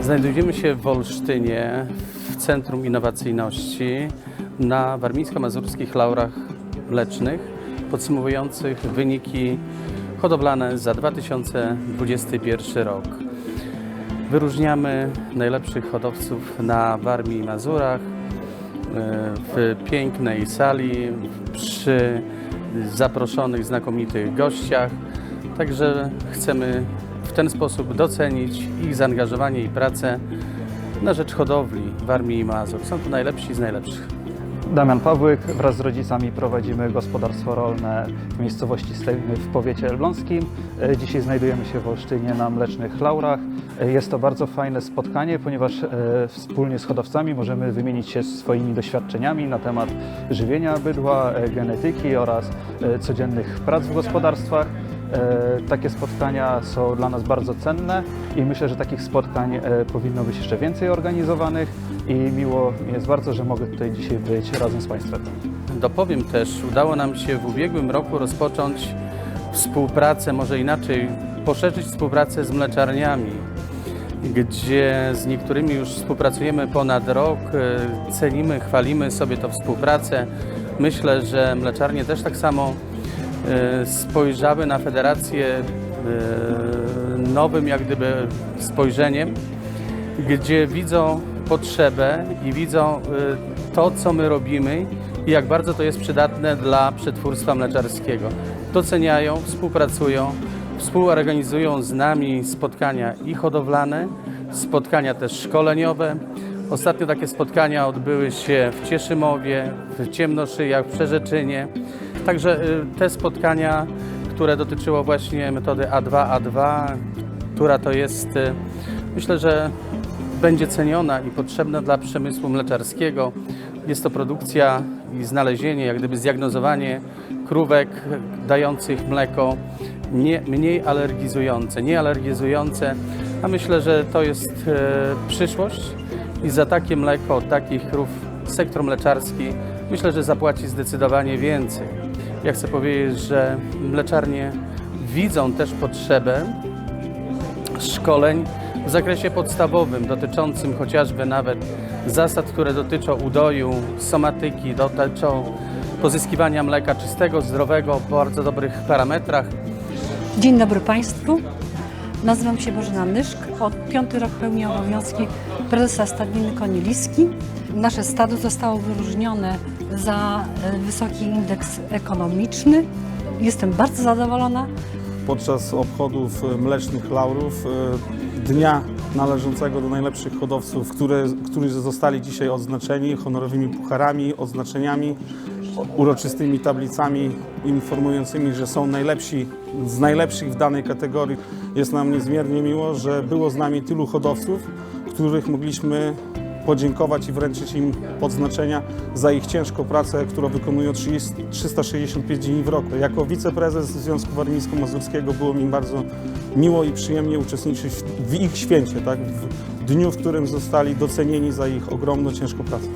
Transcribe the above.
Znajdujemy się w Olsztynie, w Centrum Innowacyjności na warmińsko-mazurskich laurach mlecznych podsumowujących wyniki hodowlane za 2021 rok. Wyróżniamy najlepszych hodowców na Warmii i Mazurach e, w pięknej sali przy zaproszonych znakomitych gościach. Także chcemy ten sposób docenić ich zaangażowanie i pracę na rzecz hodowli Warmii i Mazur. Są to najlepsi z najlepszych. Damian Pawłyk wraz z rodzicami prowadzimy gospodarstwo rolne w miejscowości Stejny w powiecie elbląskim. E, Dzisiaj znajdujemy się w Olsztynie na Mlecznych Laurach. E, Jest to bardzo fajne spotkanie, ponieważ e, wspólnie z hodowcami możemy wymienić się swoimi doświadczeniami na temat żywienia bydła, genetyki oraz codziennych prac w gospodarstwach. E, Takie spotkania są dla nas bardzo cenne i myślę, że takich spotkań e, powinno być jeszcze więcej organizowanych i miło mi jest bardzo, że mogę tutaj dzisiaj być razem z Państwem. Dopowiem też, udało nam się w ubiegłym roku rozpocząć współpracę, może inaczej, poszerzyć współpracę z mleczarniami, gdzie z niektórymi już współpracujemy ponad rok, e, cenimy, chwalimy sobie tę współpracę. Myślę, że mleczarnie też tak samo spojrzały na federację e, nowym jak gdyby spojrzeniem, gdzie widzą potrzebę i widzą y, to, co my robimy i jak bardzo to jest przydatne dla przetwórstwa mleczarskiego. Doceniają, współpracują, współorganizują z nami spotkania i hodowlane, spotkania też szkoleniowe. Ostatnio takie spotkania odbyły się w Cieszymowie, w Ciemnoszyjach, w Przerzeczynie. Także y, te spotkania, które dotyczyło właśnie metody A2A2, która to jest, y, myślę, że będzie ceniona i potrzebna dla przemysłu mleczarskiego. Jest to produkcja i znalezienie, jak gdyby zdiagnozowanie krówek dających mleko nie, mniej alergizujące, nie alergizujące, a myślę, że to jest e, przyszłość i za takie mleko od takich krów sektor mleczarski myślę, że zapłaci zdecydowanie więcej. Ja chcę powiedzieć, że mleczarnie widzą też potrzebę szkoleń w zakresie podstawowym, dotyczącym chociażby nawet zasad, które dotyczą udoju, somatyki, dotyczą pozyskiwania mleka czystego, zdrowego, o bardzo dobrych parametrach. Dzień dobry Państwu. Nazywam się Bożena Nyszk. Od piąty rok pełnię obowiązki prezesa Stadniny Koni Liski. Nasze stado zostało wyróżnione za e, wysoki indeks ekonomiczny. Jestem bardzo zadowolona. podczas obchodów e, mlecznych laurów, e, dnia należącego do najlepszych hodowców, które, którzy zostali dzisiaj odznaczeni honorowymi pucharami, odznaczeniami, uroczystymi tablicami informującymi, że są najlepsi z najlepszych w danej kategorii. Jest nam niezmiernie miło, że było z nami tylu hodowców, których mogliśmy podziękować i wręczyć im odznaczenia za ich ciężką pracę, którą wykonują 30, 365 dni w roku. Jako wiceprezes Związku Warmińsko-Mazurskiego było mi bardzo miło i przyjemnie uczestniczyć w ich święcie, tak? w dniu, w którym zostali docenieni za ich ogromną, ciężką pracę.